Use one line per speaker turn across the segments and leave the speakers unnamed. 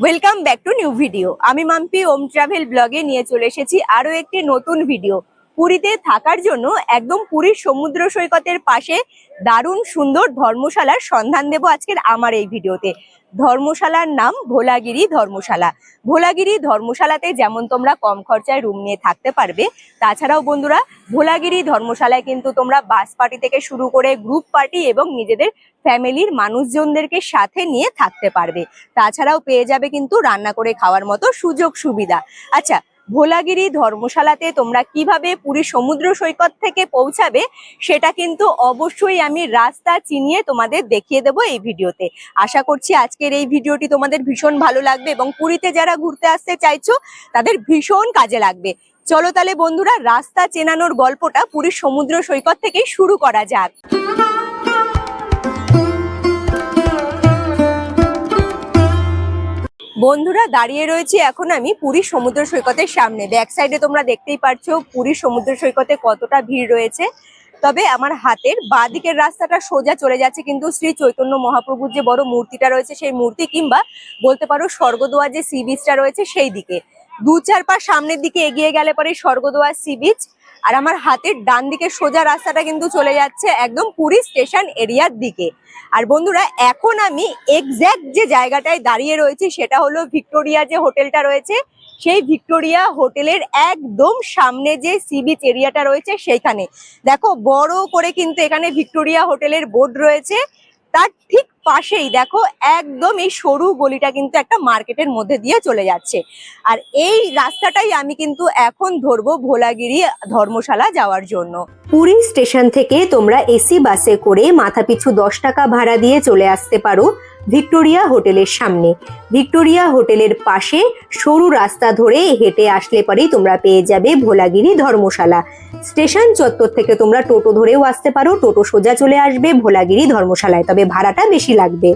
Welcome back to new video আমি মাম্পি, ওম travel ব্লগে নিয়ে চলে এসেছি আরও একটি নতুন ভিডিও পুরীতে থাকার জন্য একদম পুরীর সমুদ্র সৈকতের পাশে দারুণ সুন্দর ধর্মশালার সন্ধান দেব আজকের আমার এই ভিডিওতে। ধর্মশালার নাম ভোলাগিরি ধর্মশালা। ভোলাগিরি ধর্মশালাতে যেমন তোমরা কম খরচায় রুম নিয়ে থাকতে পারবে, তাছাড়াও বন্ধুরা, ভোলাগিরি ধর্মশালায় কিন্তু তোমরা বাস পার্টি থেকে শুরু করে গ্রুপ পার্টি এবং নিজেদের ফ্যামিলির মানুষজনদেরকে সাথে নিয়ে থাকতে পারবে। তাছাড়াও পেয়ে যাবে কিন্তু রান্না করে খাওয়ার মতো সুযোগ সুবিধা আচ্ছা ভোলাগিরি ধর্মশালাতে তোমরা কীভাবে পুরী সমুদ্র সৈকত থেকে পৌঁছাবে, সেটা কিন্তু অবশ্যই আমি রাস্তা চিনিয়ে তোমাদের দেখিয়ে দেবো এই ভিডিওতে। আশা করছি আজকের এই ভিডিওটি তোমাদের ভীষণ ভালো লাগবে এবং পুরীতে যারা ঘুরতে আসতে চাইছো, তাদের ভীষণ কাজে লাগবে। চলো তাহলে বন্ধুরা, রাস্তা চেনানোর গল্পটা পুরীর সমুদ্র সৈকত থেকেই শুরু করা যাক। বন্ধুরা, দাঁড়িয়ে রয়েছি এখন আমি পুরী সমুদ্র সৈকতের সামনে। ব্যাক সাইডে তোমরা দেখতেই পারছ পুরী সমুদ্র সৈকতে কতটা ভিড় রয়েছে। তবে আমার হাতের বাঁ দিকের রাস্তাটা সোজা চলে যাচ্ছে কিন্তু শ্রী চৈতন্য মহাপ্রভুর যে বড় মূর্তিটা রয়েছে, সেই মূর্তি কিংবা বলতে পারো স্বর্গদুয়ার যে সি বিচটা রয়েছে, সেই দিকে। দু চার পা সামনের দিকে এগিয়ে গেলে পরে স্বর্গদুয়ার সি বিচ আর আমার হাতের ডান দিকে সোজা রাস্তাটা কিন্তু চলে যাচ্ছে একদম পুরী স্টেশন এরিয়ার দিকে। আর বন্ধুরা, এখন আমি এক্স্যাক্ট যে জায়গাটায় দাঁড়িয়ে রয়েছি সেটা হলো ভিক্টোরিয়া যে হোটেলটা রয়েছে, সেই ভিক্টোরিয়া হোটেলের একদম সামনে যে সি বিচ এরিয়াটা রয়েছে সেইখানে। দেখো, বড় করে কিন্তু এখানে ভিক্টোরিয়া হোটেলের বোর্ড রয়েছে, তার ঠিক পাশেই দেখো, একদম এই সরু গলিটা কিন্তু একটা মার্কেটের মধ্যে দিয়ে চলে যাচ্ছে। আর এই রাস্তাটাই আমি কিন্তু এখন ধরবো ভোলাগিরি ধর্মশালা যাওয়ার জন্য। পুরী স্টেশন থেকে তোমরা এসি বাসে করে মাথাপিছু দশ টাকা ভাড়া দিয়ে চলে আসতে পারো। ভিক্টোরিয়া হোটেলের সামনে। ভিক্টোরিয়া হোটেলের পাশে সরু রাস্তা ধরে হেঁটে আসলে পরেই তোমরা পেয়ে যাবে ভোলাগিরি ধর্মশালা। স্টেশন চত্বর থেকে তোমরা টোটো ধরেও আসতে পারো। টোটো সোজা চলে আসবে ভোলাগিরি ধর্মশালায়। তবে ভাড়াটা বেশি লাগবে।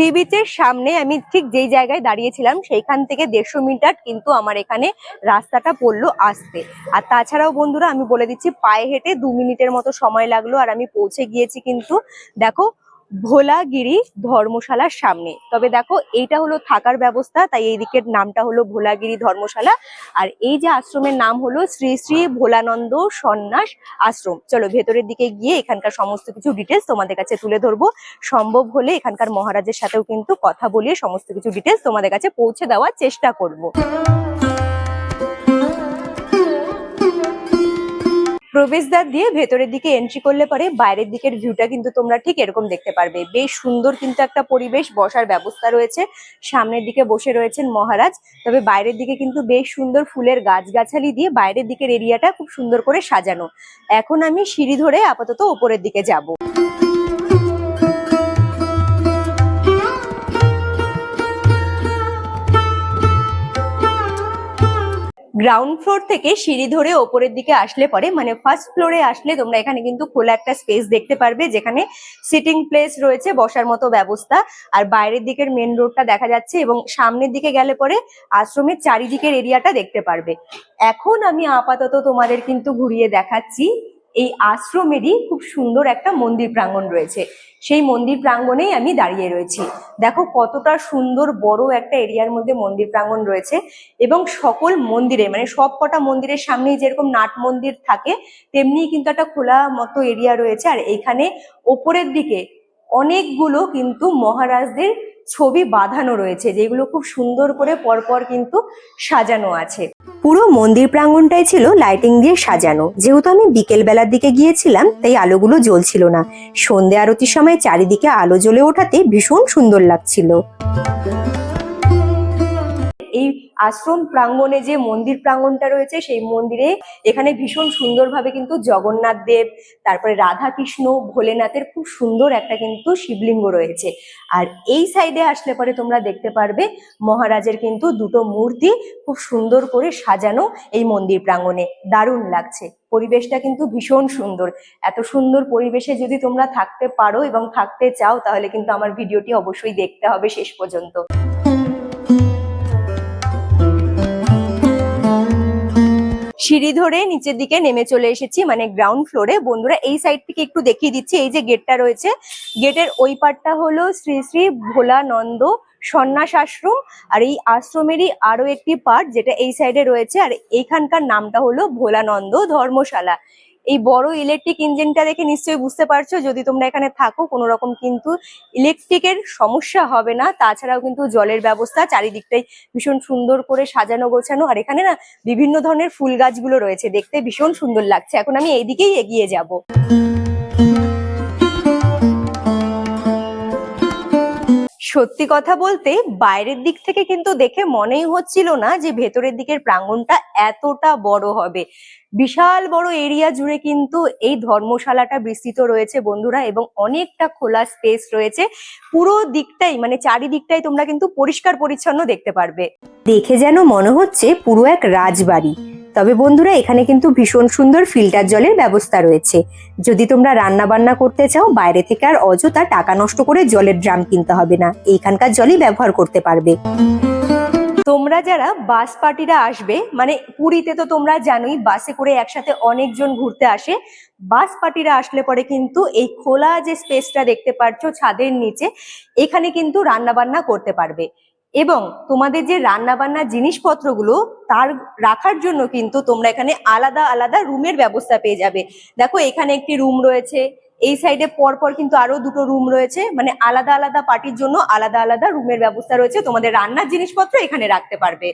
সি বিচের সামনে আমি ঠিক যেই জায়গায় দাঁড়িয়েছিলাম, সেইখান থেকে দেড়শো মিটার কিন্তু আমার এখানে রাস্তাটা পড়ল আসতে। আর তাছাড়াও বন্ধুরা, আমি বলে দিচ্ছি, পায়ে হেঁটে দু মিনিটের মতো সময় লাগল আর আমি পৌঁছে গিয়েছি কিন্তু। দেখো ভোলাগিরি ধর্মশালার সামনে। তবে দেখো, এইটা হলো থাকার ব্যবস্থা, তাই এই দিকের নামটা হলো ভোলাগিরি ধর্মশালা। আর এই যে আশ্রমের নাম হলো শ্রী শ্রী ভোলানন্দ সন্ন্যাস আশ্রম। চলো, ভেতরের দিকে গিয়ে এখানকার সমস্ত কিছু ডিটেলস তোমাদের কাছে তুলে ধরবো। সম্ভব হলে এখানকার মহারাজের সাথেও কিন্তু কথা বলিয়ে সমস্ত কিছু ডিটেলস তোমাদের কাছে পৌঁছে দেওয়ার চেষ্টা করব। প্রবেশদ্বার দিয়ে ভেতরের দিকে এন্ট্রি করলে পরে বাইরের দিকের ভিউটা কিন্তু তোমরা ঠিক এরকম দেখতে পারবে। বেশ সুন্দর কিন্তু একটা পরিবেশ, বসার ব্যবস্থা রয়েছে। সামনের দিকে বসে রয়েছেন মহারাজ। তবে বাইরের দিকে কিন্তু বেশ সুন্দর ফুলের গাছগাছালি দিয়ে বাইরের দিকের এরিয়াটা খুব সুন্দর করে সাজানো। এখন আমি সিঁড়ি ধরে আপাতত ওপরের দিকে যাব। গ্রাউন্ড ফ্লোর থেকে সিঁড়ি ধরে ওপরের দিকে আসলে পরে মানে ফার্স্ট ফ্লোরে আসলে তোমরা এখানে কিন্তু খোলা একটা স্পেস দেখতে পারবে, যেখানে সিটিং প্লেস রয়েছে, বসার মতো ব্যবস্থা। আর বাইরের দিকের মেন রোডটা দেখা যাচ্ছে এবং সামনের দিকে গেলে পরে আশ্রমের চারিদিকের এরিয়াটা দেখতে পারবে। এখন আমি আপাতত তোমাদের কিন্তু ঘুরিয়ে দেখাচ্ছি। এই আশ্রমেরই খুব সুন্দর একটা মন্দির প্রাঙ্গণ রয়েছে। সেই মন্দির প্রাঙ্গণেই আমি দাঁড়িয়ে রয়েছি। দেখো কতটা সুন্দর বড় একটা এরিয়ার মধ্যে মন্দির প্রাঙ্গণ রয়েছে এবং সকল মন্দিরে মানে সব কটা মন্দিরের সামনেই যেরকম নাট মন্দির থাকে তেমনি কিন্তু একটা খোলা মতো এরিয়া রয়েছে। আর এখানে ওপরের দিকে অনেকগুলো কিন্তু মহারাজদের ছবি বাঁধানো রয়েছে, যেগুলো খুব সুন্দর করে পরপর কিন্তু সাজানো আছে। পুরো মন্দির প্রাঙ্গনটাই ছিল লাইটিং দিয়ে সাজানো। যেহেতু আমি বিকেল বেলার দিকে গিয়েছিলাম, তাই আলোগুলো জ্বলছিল না। সন্ধে আরতির সময় চারিদিকে আলো জ্বলে ওঠাতে ভীষণ সুন্দর লাগছিল। এই আশ্রম প্রাঙ্গণে যে মন্দির প্রাঙ্গণটা রয়েছে, সেই মন্দিরে এখানে ভীষণ সুন্দরভাবে কিন্তু জগন্নাথ দেব, তারপরে রাধা কৃষ্ণ ভোলেনাথের খুব সুন্দর একটা কিন্তু শিবলিঙ্গ রয়েছে। আর এই সাইডে আসলে পরে তোমরা দেখতে পারবে মহারাজের কিন্তু দুটো মূর্তি খুব সুন্দর করে সাজানো এই মন্দির প্রাঙ্গণে। দারুণ লাগছে। পরিবেশটা কিন্তু ভীষণ সুন্দর। এত সুন্দর পরিবেশে যদি তোমরা থাকতে পারো এবং থাকতে চাও, তাহলে কিন্তু আমার ভিডিওটি অবশ্যই দেখতে হবে শেষ পর্যন্ত। সিঁড়ি ধরে নিচের দিকে নেমে চলে এসেছি মানে গ্রাউন্ড ফ্লোরে বন্ধুরা, এই সাইড থেকে একটু দেখিয়ে দিচ্ছি, এই যে গেটটা রয়েছে। গেটের ওই পারটা হলো শ্রী শ্রী ভোলানন্দ সন্ন্যাস আশ্রম, আর এই আশ্রমেরই আরও একটি পার্ট যেটা এই সাইডে রয়েছে। আর এইখানকার নামটা হলো ভোলানন্দ ধর্মশালা। এই বড় ইলেকট্রিক ইঞ্জিনটা দেখে নিশ্চয়ই বুঝতে পারছ, যদি তোমরা এখানে থাকো কোনো রকম কিন্তু ইলেকট্রিকের সমস্যা হবে না। তাছাড়াও কিন্তু জলের ব্যবস্থা চারিদিকটাই ভীষণ সুন্দর করে সাজানো, গোছানো। আর এখানে না বিভিন্ন ধরনের ফুল গাছগুলো রয়েছে, দেখতে ভীষণ সুন্দর লাগছে। এখন আমি এইদিকেই এগিয়ে যাব। সত্যি কথা বলতে বাইরের দিক থেকে কিন্তু দেখে মনেই হচ্ছিল না যে ভেতরের দিকের প্রাঙ্গনটা এতটা বড় হবে। বিশাল বড় এরিয়া জুড়ে কিন্তু এই ধর্মশালাটা বিস্তৃত রয়েছে বন্ধুরা এবং অনেকটা খোলা স্পেস রয়েছে। পুরো দিকটাই মানে চারিদিকটাই তোমরা কিন্তু পরিষ্কার পরিচ্ছন্ন দেখতে পারবে। দেখে যেন মনে হচ্ছে পুরো এক রাজবাড়ি। তবে বন্ধুরা, এখানে কিন্তু ভীষণ সুন্দর ফিল্টার জলের ব্যবস্থা রয়েছে। যদি তোমরা রান্না বান্না করতে চাও, বাইরে থেকে আর অযথা টাকা নষ্ট করে জলের ড্রাম কিনতে হবে না। এইখানকার জলই ব্যবহার করতে পারবে। তোমরা যারা বাস পার্টিরা আসবে মানে পুরীতে তো তোমরা জানোই বাসে করে একসাথে অনেকজন ঘুরতে আসে। বাস পার্টিরা আসলে পরে কিন্তু এই খোলা যে স্পেসটা দেখতে পাচ্ছ ছাদের নিচে, এখানে কিন্তু রান্না বান্না করতে পারবে। এবং তোমাদের যে রান্না বান্নার জিনিসপত্রগুলো, তার রাখার জন্য কিন্তু তোমরা এখানে আলাদা আলাদা রুমের ব্যবস্থা পেয়ে যাবে। দেখো, এখানে একটি রুম রয়েছে। এই সাইডে পরপর কিন্তু আরও দুটো রুম রয়েছে। মানে আলাদা আলাদা পার্টির জন্য আলাদা আলাদা রুমের ব্যবস্থা রয়েছে। তোমাদের রান্নার জিনিসপত্র এখানে রাখতে পারবে।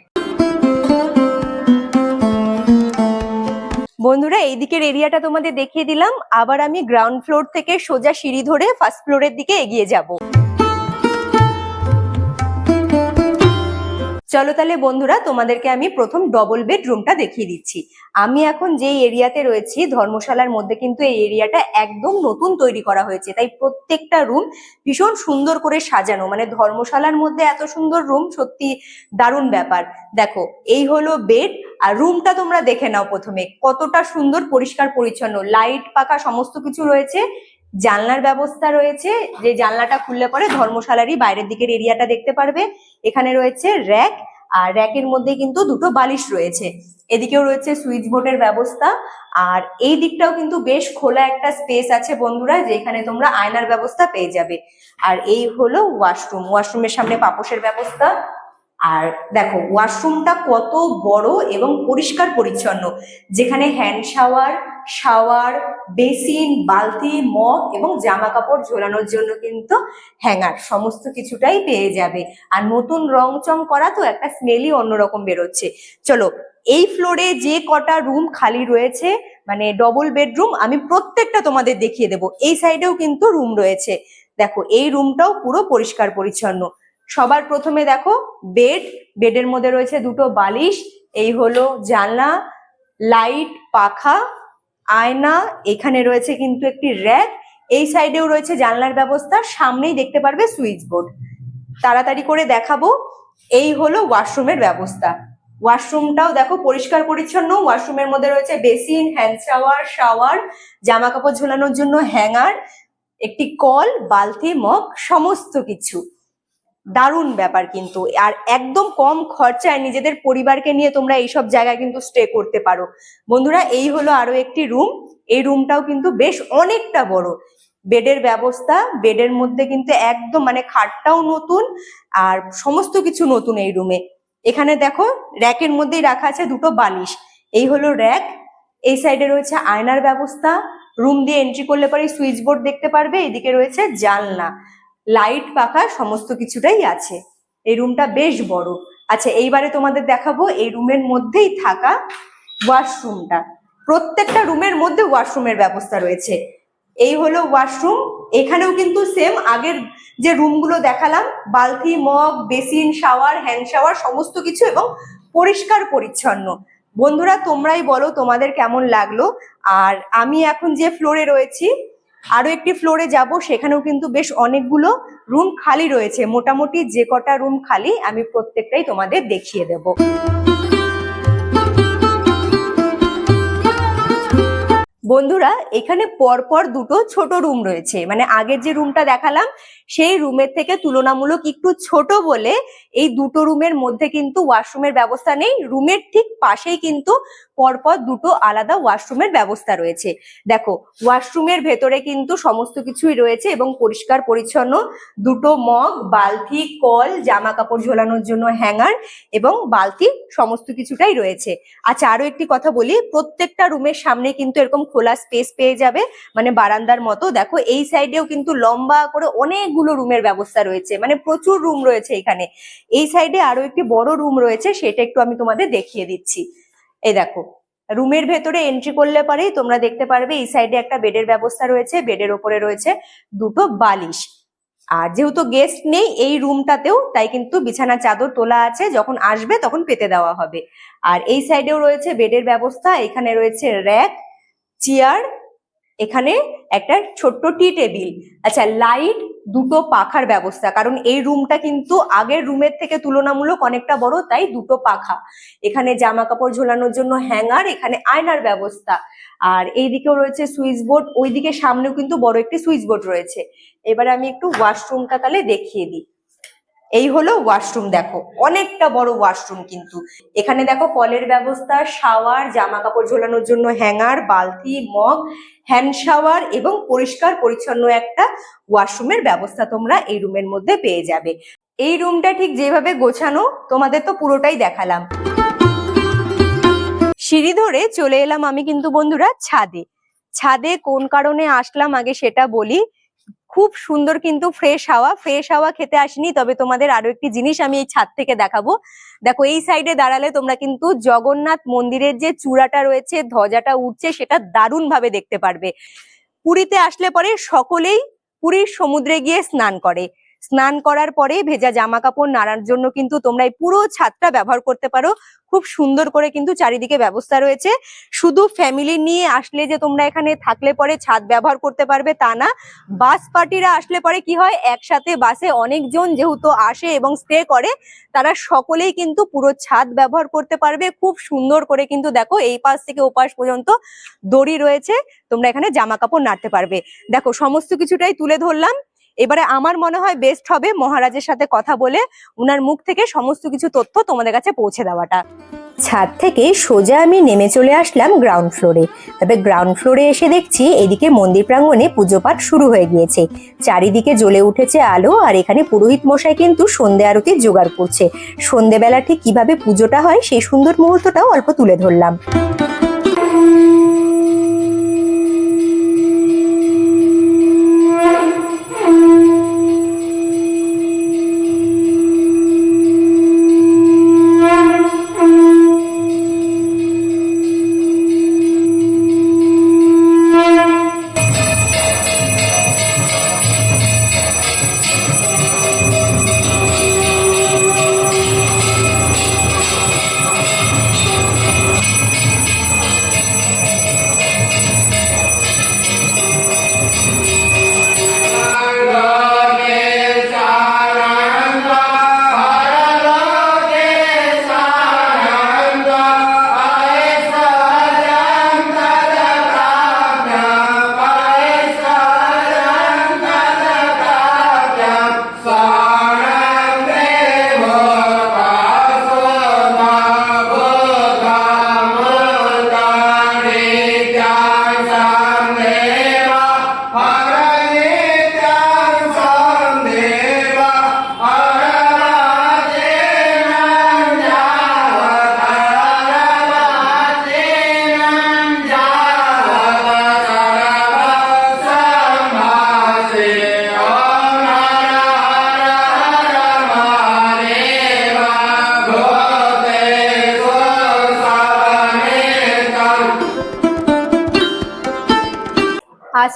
বন্ধুরা, এই দিকের এরিয়াটা তোমাদের দেখিয়ে দিলাম। আবার আমি গ্রাউন্ড ফ্লোর থেকে সোজা সিঁড়ি ধরে ফার্স্ট ফ্লোরের দিকে এগিয়ে যাব। চলো তাহলে বন্ধুরা, তোমাদেরকে আমি প্রথম ডবল বেড রুমটা দেখিয়ে দিচ্ছি। আমি এখন যে এরিয়াতে রয়েছি, ধর্মশালার মধ্যে কিন্তু এই এরিয়াটা একদম নতুন তৈরি করা হয়েছে। তাই প্রত্যেকটা রুম ভীষণ সুন্দর করে সাজানো। মানে ধর্মশালার মধ্যে এত সুন্দর রুম সত্যি দারুণ ব্যাপার। দেখো, এই হলো বেড আর রুমটা তোমরা দেখে নাও প্রথমে। কতটা সুন্দর, পরিষ্কার, পরিচ্ছন্ন। লাইট পাকা সমস্ত কিছু রয়েছে। জানলার ব্যবস্থা রয়েছে, যে জানলাটা খুললে পরে ধর্মশালারই বাইরের দিকের এরিয়াটা দেখতে পারবে। এখানে রয়েছে র্যাক, আর র্যাকের মধ্যে কিন্তু দুটো বালিশ রয়েছে। এদিকেও রয়েছে সুইচ বোর্ডের ব্যবস্থা, আর এই দিকটাও কিন্তু বেশ খোলা একটা স্পেস আছে বন্ধুরা, যেখানে তোমরা আয়নার ব্যবস্থা পেয়ে যাবে। আর এই হলো ওয়াশরুম, ওয়াশরুমের সামনে পাপোশের ব্যবস্থা। আর দেখো ওয়াশরুমটা কত বড় এবং পরিষ্কার পরিচ্ছন্ন, যেখানে হ্যান্ড শাওয়ার শাওয়ার বেসিন বালতি মগ এবং জামা কাপড় ঝোলানোর জন্য কিন্তু হ্যাঙ্গার সমস্ত কিছুটাই পেয়ে যাবে। আর নতুন রং চং করা তো একটা স্মেলই অন্যরকম বেরোচ্ছে। চলো, এই ফ্লোরে যে কটা রুম খালি রয়েছে মানে ডবল বেডরুম আমি প্রত্যেকটা তোমাদের দেখিয়ে দেবো। এই সাইডেও কিন্তু রুম রয়েছে। দেখো, এই রুমটাও পুরো পরিষ্কার পরিচ্ছন্ন। সবার প্রথমে দেখো, বেড, বেডের মধ্যে রয়েছে দুটো বালিশ, এই হলো জানলা, লাইট, পাখা, আয়না, এখানে রয়েছে কিন্তু একটি র্যাক, এই সাইডেও রয়েছে জানলার ব্যবস্থা, সামনেই দেখতে পারবে সুইচ বোর্ড। তাড়াতাড়ি করে দেখাবো, এই হলো ওয়াশরুমের ব্যবস্থা। ওয়াশরুমটাও দেখো পরিষ্কার পরিচ্ছন্ন, ওয়াশরুমের মধ্যে রয়েছে বেসিন, হ্যান্ড শাওয়ার শাওয়ার জামা কাপড় ঝোলানোর জন্য হ্যাঙ্গার, একটি কল, বালতি, মগ, সমস্ত কিছু। দারুণ ব্যাপার কিন্তু। আর একদম কম খরচায় নিজেদের পরিবারকে নিয়ে তোমরা এইসব জায়গায় কিন্তু স্টে করতে পারো। বন্ধুরা, এই হলো আরও একটি রুম এই রুমটাও কিন্তু বেশ অনেকটা বড়। বেডের ব্যবস্থা, বেডের মধ্যে কিন্তু একদম মানে খাটটাও নতুন, আর সমস্ত কিছু নতুন এই রুমে এখানে দেখো, র্যাকের মধ্যেই রাখা আছে দুটো বালিশ। এই হলো র্যাক, এই সাইডে রয়েছে আয়নার ব্যবস্থা। রুম দিয়ে এন্ট্রি করলে পরে সুইচ বোর্ড দেখতে পারবে, এদিকে রয়েছে জানলা। লাইট পাখা সমস্ত কিছুটাই আছে। এই রুমটা বেশ বড়। আচ্ছা এইবারে তোমাদের দেখাবো এই রুমের মধ্যেই থাকা ওয়াশরুমটা প্রত্যেকটা রুমের মধ্যে ওয়াশরুমের ব্যবস্থা রয়েছে। এই হলো ওয়াশরুম এখানেও কিন্তু সেম আগের যে রুমগুলো দেখালাম, বালতি mug basin shower hand shower সমস্ত কিছু এবং পরিষ্কার পরিচ্ছন্ন। বন্ধুরা, তোমরাই বলো তোমাদের কেমন লাগল। আর আমি এখন যে ফ্লোরে রয়েছি আরও একটি ফ্লোরে যাব, সেখানেও কিন্তু বেশ অনেকগুলো রুম খালি রয়েছে। মোটামুটি যে কটা রুম খালি আমি প্রত্যেকটাই তোমাদের দেখিয়ে দেব। বন্ধুরা, এখানে পরপর দুটো ছোট রুম রয়েছে। মানে আগের যে রুমটা দেখালাম সেই রুমের থেকে তুলনামূলক একটু ছোট বলে এই দুটো রুমের মধ্যে কিন্তু ওয়াশরুমের ব্যবস্থা নেই। রুমের ঠিক পাশেই কিন্তু পরপর দুটো আলাদা ওয়াশরুমের ব্যবস্থা রয়েছে। দেখো, ওয়াশরুমের ভেতরে কিন্তু সমস্ত কিছুই রয়েছে এবং পরিষ্কার পরিচ্ছন্ন। দুটো মগ, বালতি, কল জামা কাপড় ঝোলানোর জন্য হ্যাঙ্গার এবং বালতি সমস্ত কিছুটাই রয়েছে। আচ্ছা আরও একটি কথা বলি, প্রত্যেকটা রুমের সামনে কিন্তু এরকম খোলা স্পেস পেয়ে যাবে। মানে বারান্দার মতো। দেখো, এই সাইডেও কিন্তু লম্বা করে অনেকগুলো রুমের ব্যবস্থা রয়েছে মানে প্রচুর রুম রয়েছে এখানে। এই সাইডে আরও একটি বড় রুম রয়েছে, সেটা একটু আমি তোমাদের দেখিয়ে দিচ্ছি। এই দেখো, রুমের ভেতরে এন্ট্রি করলে পরেই তোমরা দেখতে পারবে এই সাইডে একটা বেডের ব্যবস্থা রয়েছে বেডের ওপরে রয়েছে দুটো বালিশ। আর যেহেতু গেস্ট নেই, এই রুমটাতেও তাই কিন্তু বিছানা চাদর তোলা আছে, যখন আসবে তখন পেতে দেওয়া হবে। আর এই সাইডেও রয়েছে বেডের ব্যবস্থা, এখানে রয়েছে র্যাক চেয়ার এখানে একটা ছোট্ট টি টেবিল। আচ্ছা লাইট দুটো পাখার ব্যবস্থা, কারণ এই রুমটা কিন্তু আগের রুমের থেকে তুলনামূলক অনেকটা বড়, তাই দুটো পাখা। এখানে জামা কাপড় ঝোলানোর জন্য হ্যাঙ্গার, এখানে আয়নার ব্যবস্থা। আর এইদিকেও রয়েছে সুইচ বোর্ড, ওইদিকে সামনেও কিন্তু বড় একটি সুইচ বোর্ড রয়েছে। এবারে আমি একটু ওয়াশরুমটা তাহলে দেখিয়ে দিই। এই হলো ওয়াশরুম দেখো। অনেকটা বড় ওয়াশরুম কিন্তু। এখানে দেখো কলের ব্যবস্থা শাওয়ার জামা কাপড় ঝোলানোর জন্য হ্যাঙ্গার বালতি মগ হ্যান্ড শাওয়ার এবং পরিষ্কার, পরিচ্ছন্ন একটা ওয়াশরুমের ব্যবস্থা তোমরা এই রুমের মধ্যে পেয়ে যাবে। এই রুমটা ঠিক যেভাবে গোছানো, তোমাদের তো পুরোটাই দেখালাম। সিঁড়ি ধরে চলে এলাম আমি কিন্তু বন্ধুরা ছাদে। ছাদে কোন কারণে আসলাম আগে সেটা বলি। খুব সুন্দর কিন্তু ফ্রেশ হাওয়া। ফ্রেশ হাওয়া খেতে আসিনি, তবে তোমাদের আরও একটি জিনিস আমি এই ছাদ থেকে দেখাবো। দেখো, এই সাইডে দাঁড়ালে তোমরা কিন্তু জগন্নাথ মন্দিরের যে চূড়াটা রয়েছে, ধ্বজাটা উঠছে, সেটা দারুণ ভাবে দেখতে পারবে। পুরীতে আসলে পরে সকলেই পুরীর সমুদ্রে গিয়ে স্নান করে। স্নান করার পরে ভেজা জামা কাপড় নাড়ার জন্য কিন্তু তোমরা এই পুরো ছাদটা ব্যবহার করতে পারো। খুব সুন্দর করে কিন্তু চারিদিকে ব্যবস্থা রয়েছে। শুধু ফ্যামিলি নিয়ে আসলে যে তোমরা এখানে থাকলে পরে ছাদ ব্যবহার করতে পারবে তা না। বাস পার্টিরা আসলে পরে কি হয়, একসাথে বাসে অনেকজন যেহেতু আসে এবং স্টে করে, তারা সকলেই কিন্তু পুরো ছাদ ব্যবহার করতে পারবে। খুব সুন্দর করে কিন্তু দেখো এই পাশ থেকে ও পাশ পর্যন্ত দড়ি রয়েছে, তোমরা এখানে জামা কাপড় নাড়তে পারবে। দেখো সমস্ত কিছুটাই তুলে ধরলাম। এবারে আমার মনে হয় বেস্ট হবে মহারাজের সাথে কথা বলে উনার মুখ থেকে সমস্ত কিছু তথ্য তোমাদের কাছে পৌঁছে দেওয়াটা। ছাদ থেকে সোজা আমি নেমে চলে আসলাম গ্রাউন্ড ফ্লোরে তবে গ্রাউন্ড ফ্লোরে এসে দেখছি এদিকে মন্দির প্রাঙ্গণে পুজো পাঠ শুরু হয়ে গিয়েছে। চারিদিকে জ্বলে উঠেছে আলো আর এখানে পুরোহিত মশাই কিন্তু সন্ধে আরতি জোগাড় করছে। সন্ধেবেলা ঠিক কীভাবে পুজোটা হয় সেই সুন্দর মুহূর্তটাও অল্প তুলে ধরলাম।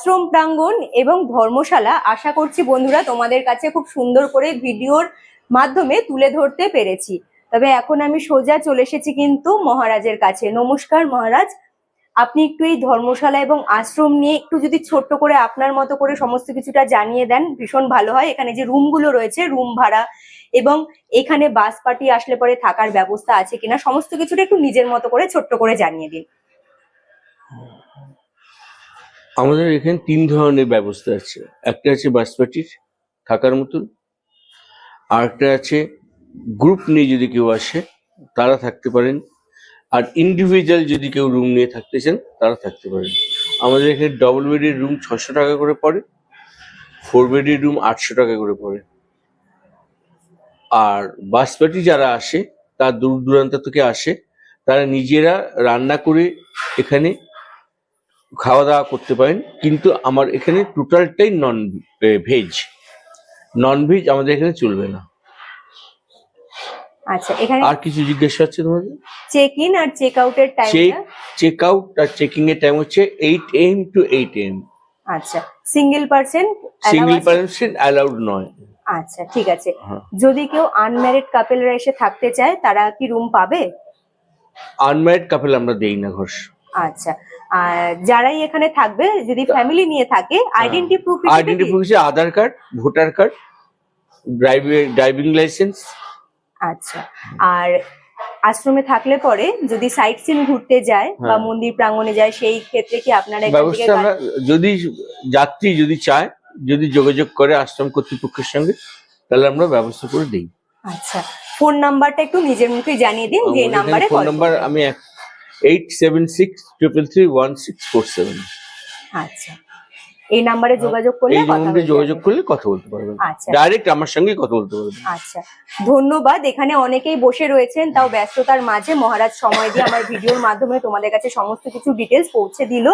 আশ্রম প্রাঙ্গণ এবং ধর্মশালা। আশা করছি বন্ধুরা তোমাদের কাছে খুব সুন্দর করে ভিডিওর মাধ্যমে তুলে ধরতে পেরেছি। তবে এখন আমি সোজা চলে এসেছি কিন্তু মহারাজের কাছে। নমস্কার মহারাজ। আপনি একটু এই ধর্মশালা এবং আশ্রম নিয়ে একটু যদি ছোট্ট করে আপনার মতো করে সমস্ত কিছুটা জানিয়ে দেন, ভীষণ ভালো হয়। এখানে যে রুমগুলো রয়েছে, রুম ভাড়া এবং এখানে বাস পার্টি আসলে পরে থাকার ব্যবস্থা আছে কিনা, সমস্ত কিছুটা একটু নিজের মতো করে ছোট্ট করে জানিয়ে দিন।
আমাদের এখানে তিন ধরনের ব্যবস্থা আছে। একটা আছে বাসপাটির, থাকার মতন। আরেকটা আছে গ্রুপ নিয়ে যদি কেউ আসে, তারা থাকতে পারেন। আর ইন্ডিভিজুয়াল যদি কেউ রুম নিয়ে থাকতে চান, তারা থাকতে পারেন। আমাদের এখানে ডবল বেডের রুম ছশো টাকা করে পড়ে ফোর বেডের রুম আটশো টাকা করে পড়ে। আর বাসপাটি যারা আসে, তার দূর দূরান্ত থেকে আসে, তারা নিজেরা রান্না করে এখানে খাওয়া দাওয়া করতে পারেন কিন্তু আমার এখানে টোটালটাই নন ভেজ নন ভেজ আমাদের এখানে চলবে না।
আচ্ছা এখানে
আর কিছু জিজ্ঞাসা আছে তোমাদের?
চেক ইন আর চেক আউটের
চেক
টাইমটা
চেক আউট আর চেকিং এর টাইম হচ্ছে eight AM two eight AM
আচ্ছা single person
single person allowed নয়।
আচ্ছা ঠিক আছে।
হ্যাঁ।
যদি কেউ আনম্যারিড কাপেলরা এসে থাকতে চায় তারা কি রুম পাবে?
আনম্যারিড কাপেল আমরা দেই না ঘর
আচ্ছা যারাই এখানে থাকবে যদি ফ্যামিলি নিয়ে থাকে identity proof
identification Aadhaar card voter card driving driving licence
আচ্ছা। আর আশ্রমে থাকলে পরে যদি সাইট সিন ঘুরতে যায় বা
হ্যাঁ।
মন্দির প্রাঙ্গণে যায় সেই ক্ষেত্রে কি আপনারা
ব্যবস্থা আমরা যদি যাত্রী যদি চায় যদি যোগাযোগ করে আশ্রম কর্তৃপক্ষের সঙ্গে তাহলে আমরা ব্যবস্থা করে দিই।
আচ্ছা। ফোন নাম্বারটা একটু নিজের মুখে জানিয়ে দিন যে নাম্বারে
ফোন নাম্বার আমি eight seven six triple three one six four seven
আচ্ছা। এই নাম্বারে যোগাযোগ করলে
এই নম্বরে যোগাযোগ করলে কথা বলতে পারবেন।
আচ্ছা।
ডাইরেক্ট আমার সঙ্গে কথা বলতে পারবেন।
আচ্ছা। ধন্যবাদ। এখানে অনেকেই বসে রয়েছেন তাও ব্যস্ততার মাঝে। মহারাজ সময় দিয়ে আমার ভিডিওর মাধ্যমে তোমাদের কাছে সমস্ত কিছু ডিটেলস পৌঁছে দিল।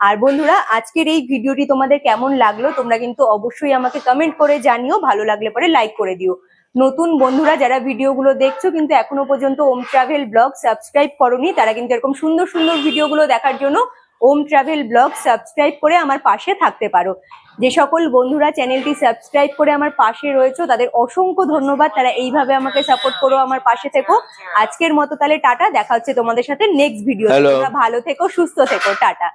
আর বন্ধুরা আজকের এই ভিডিওটি তোমাদের কেমন লাগল তোমরা কিন্তু অবশ্যই আমাকে কমেন্ট করে জানিও। ভালো লাগলে পরে লাইক করে দিও। নতুন বন্ধুরা যারা ভিডিওগুলো দেখছ কিন্তু এখনও পর্যন্ত ওম ট্রাভেল ব্লগ সাবস্ক্রাইব করনি তারা কিন্তু এরকম সুন্দর সুন্দর ভিডিওগুলো দেখার জন্য ওম ট্রাভেল ব্লগ সাবস্ক্রাইব করে আমার পাশে থাকতে পারো। যে সকল বন্ধুরা চ্যানেলটি সাবস্ক্রাইব করে আমার পাশে রয়েছে তাদের অসংখ্য ধন্যবাদ। তারা এইভাবে আমাকে সাপোর্ট করো আমার পাশে থেকো। আজকের মতো তাহলে টাটা দেখা হচ্ছে তোমাদের সাথে নেক্সট ভিডিও. ভালো থেকো সুস্থ থেকো টাটা।